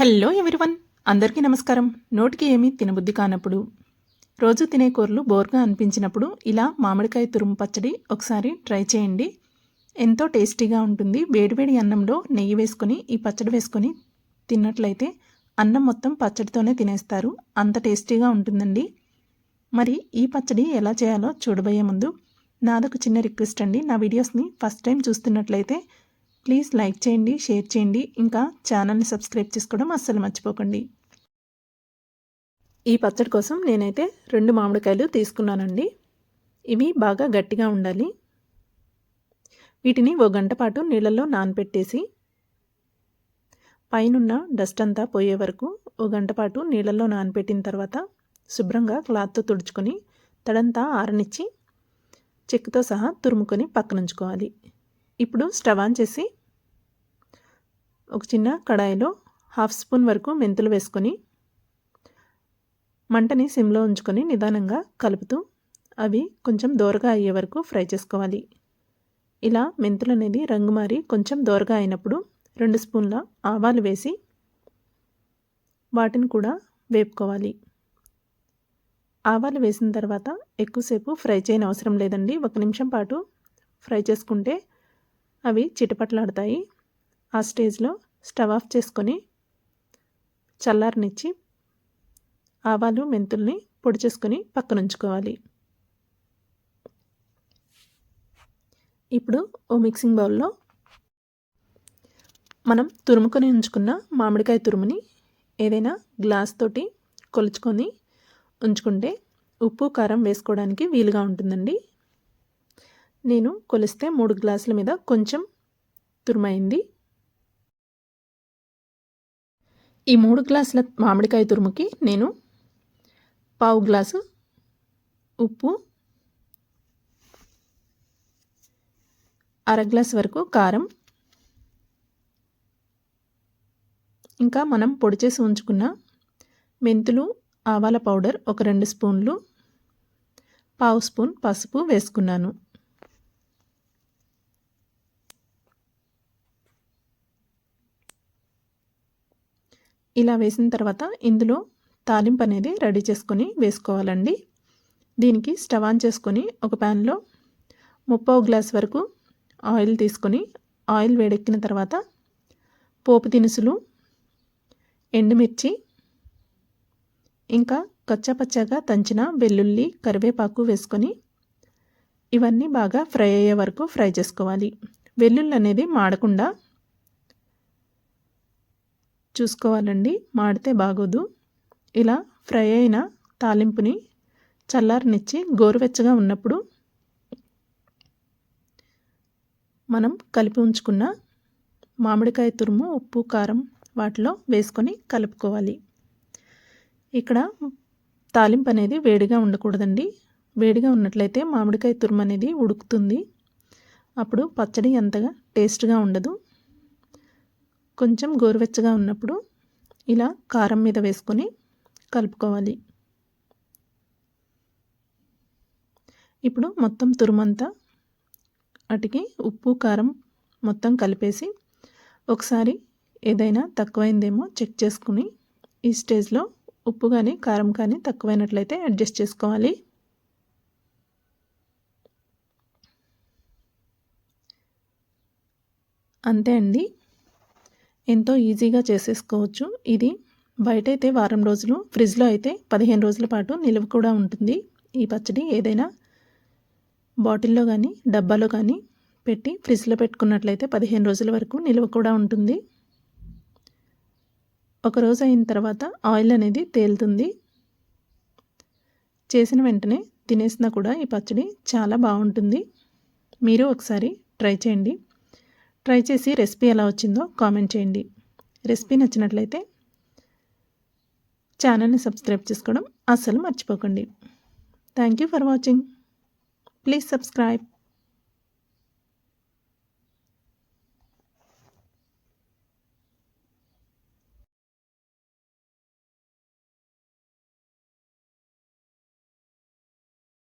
Hello everyone. అందరికీ నమస్కారం. నోటికి ఏమీ తినబుద్ధి కానప్పుడు రోజు తినే కూరలు బోర్గా అనిపించినప్పుడు ఇలా మామిడికాయ తురుము పచ్చడి ఒకసారి ట్రై చేయండి. ఎంతో టేస్టీగా ఉంటుంది. వేడివేడి అన్నంలో నెయ్యి వేసుకొని ఈ పచ్చడి వేసుకొని తిన్నట్లయితే అన్నం మొత్తం పచ్చడితోనే తినేస్తారు. అంత టేస్టీగా ఉంటుందండి. మరి ఈ పచ్చడి ఎలా చేయాలో చూడబోయే ముందు నాదొక చిన్న రిక్వెస్ట్ అండి. నా వీడియోస్ని ఫస్ట్ టైం చూస్తున్నట్లయితే ప్లీజ్ లైక్ చేయండి షేర్ చేయండి. ఇంకా ఛానల్ని సబ్స్క్రైబ్ చేసుకోవడం అస్సలు మర్చిపోకండి. ఈ పచ్చడి కోసం నేనైతే రెండు మామిడికాయలు తీసుకున్నానండి. ఇవి బాగా గట్టిగా ఉండాలి. వీటిని ఓ గంట పాటు నీళ్ళల్లో నానపెట్టేసి పైనున్న డస్ట్ అంతా పోయే వరకు ఓ గంట పాటు నీళ్ళల్లో నానపెట్టిన తర్వాత శుభ్రంగా క్లాత్తో తుడుచుకొని తడంతా ఆరనిచ్చి చెక్కుతో సహా తురుముకొని పక్కనుంచుకోవాలి. ఇప్పుడు స్టవ్ ఆన్ చేసి ఒక చిన్న కడాయిలో హాఫ్ స్పూన్ వరకు మెంతులు వేసుకొని మంటని సిమ్లో ఉంచుకొని నిదానంగా కలుపుతూ అవి కొంచెం దోరగా అయ్యే వరకు ఫ్రై చేసుకోవాలి. ఇలా మెంతులు అనేది రంగు మారి కొంచెం దోరగా అయినప్పుడు రెండు స్పూన్ల ఆవాలు వేసి వాటిని కూడా వేపుకోవాలి. ఆవాలు వేసిన తర్వాత ఎక్కువసేపు ఫ్రై చేయని అవసరం లేదండి. ఒక నిమిషం పాటు ఫ్రై చేసుకుంటే అవి చిటపట్లాడతాయి. ఆ స్టేజ్లో స్టవ్ ఆఫ్ చేసుకొని చల్లారనిచ్చి ఆవాలు మెంతుల్ని పొడి చేసుకొని పక్కన ఉంచుకోవాలి ఇప్పుడు ఓ మిక్సింగ్ బౌల్లో మనం తురుముకొని ఉంచుకున్న మామిడికాయ తురుముని ఏదైనా గ్లాస్ తోటి కొలుచుకొని ఉంచుకుంటే ఉప్పు కారం వేసుకోవడానికి వీలుగా ఉంటుందండి. నేను కొలిస్తే మూడు గ్లాసుల మీద కొంచెం తురుమైంది. ఈ మూడు గ్లాసుల మామిడికాయ తురుముకి నేను పావు గ్లాసు ఉప్పు అర గ్లాస్ వరకు కారం. ఇంకా మనం పొడి చేసి ఉంచుకున్న మెంతులు ఆవాల పౌడర్ ఒక రెండు స్పూన్లు పావు స్పూన్ పసుపు వేసుకున్నాను. ఇలా వేసిన తర్వాత ఇందులో తాలింపు అనేది రెడీ చేసుకొని వేసుకోవాలండి. దీనికి స్టవ్ ఆన్ చేసుకొని ఒక ప్యాన్లో ముప్పావు గ్లాస్ వరకు ఆయిల్ తీసుకొని ఆయిల్ వేడెక్కిన తర్వాత పోపు దినుసులు ఎండుమిర్చి ఇంకా కచ్చాపచ్చాగా తంచిన వెల్లుల్లి కరివేపాకు వేసుకొని ఇవన్నీ బాగా ఫ్రై అయ్యే వరకు ఫ్రై చేసుకోవాలి. వెల్లుల్లి అనేది మాడకుండా చూసుకోవాలండి. మాడితే బాగోదు. ఇలా ఫ్రై అయిన తాలింపుని చల్లారనిచ్చి గోరువెచ్చగా ఉన్నప్పుడు మనం కలిపి ఉంచుకున్న మామిడికాయ తురుము ఉప్పు కారం వాటిలో వేసుకొని కలుపుకోవాలి. ఇక్కడ తాలింపు అనేది వేడిగా ఉండకూడదండి. వేడిగా ఉన్నట్లయితే మామిడికాయ తురుము అనేది ఉడుకుతుంది. అప్పుడు పచ్చడి అంతగా టేస్ట్గా ఉండదు. కొంచెం గోరువెచ్చగా ఉన్నప్పుడు ఇలా కారం మీద వేసుకొని కలుపుకోవాలి. ఇప్పుడు మొత్తం తురుమంతా అటుకి ఉప్పు కారం మొత్తం కలిపేసి ఒకసారి ఏదైనా తక్కువైందేమో చెక్ చేసుకుని ఈ స్టేజ్లో ఉప్పు కానీ కారం కానీ తక్కువైనట్లయితే అడ్జస్ట్ చేసుకోవాలి. అంతే అండి. ఎంతో ఈజీగా చేసేసుకోవచ్చు. ఇది బయట అయితే వారం రోజులు ఫ్రిడ్జ్లో అయితే పదిహేను రోజుల పాటు నిలువ కూడా ఉంటుంది. ఈ పచ్చడి ఏదైనా బాటిల్లో కానీ డబ్బాలో కానీ పెట్టి ఫ్రిడ్జ్లో పెట్టుకున్నట్లయితే పదిహేను రోజుల వరకు నిలువ కూడా ఉంటుంది. ఒకరోజు అయిన తర్వాత ఆయిల్ అనేది తేలుతుంది. చేసిన వెంటనే తినేసినా కూడా ఈ పచ్చడి చాలా బాగుంటుంది. మీరు ఒకసారి ట్రై చేయండి. ట్రై చేసి రెసిపీ ఎలా వచ్చిందో కామెంట్ చేయండి. రెసిపీ నచ్చినట్లయితే ఛానల్ని సబ్స్క్రైబ్ చేసుకోవడం అస్సలు మర్చిపోకండి. Thank you for watching please subscribe